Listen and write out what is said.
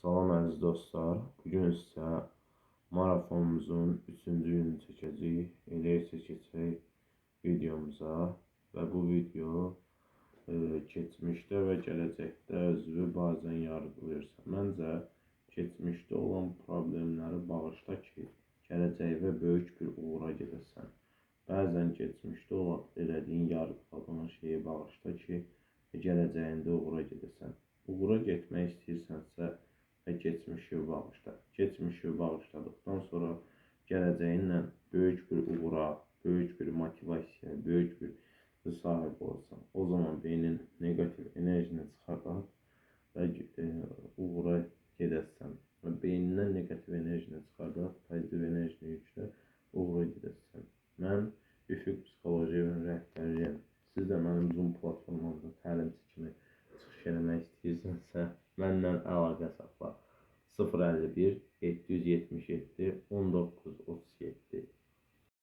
Salam əziz dostlar. Bu gün sizə marafonumuzun 3-cü gününü çəkəcəyik. Elə isə keçək videomuza və bu video e, keçmişdə və gələcəkdə özünü bazen yargılayırsa. Məncə keçmişdə olan problemləri bağışla ki, gələcəkdə böyük bir uğura gedəsən. Bəzən keçmişdə olan elədiyin, yargıladığın şeyi bağışla ki, gələcəyində uğura gedəsən. Uğura getmək istəyirsənsə, və keçmişi bağışla. Keçmişi bağışladıktan sonra gələcəyinlə böyük bir uğura, böyük bir motivasiya, böyük bir sahib olacaqsan. O zaman beynin negativ enerjini çıxardar və e, uğura gedəsən. Və beynindən negativ enerjini çıxardar, pozitiv enerjini yüklə, uğura gedəsən. Mən Üfüq Psixoloji rəhbəriyəm. Siz də mənim Zoom platformamda təlimçi kimi çıxış eləmək istəyirsənsə, mənlə əlaqə saxla. 051 720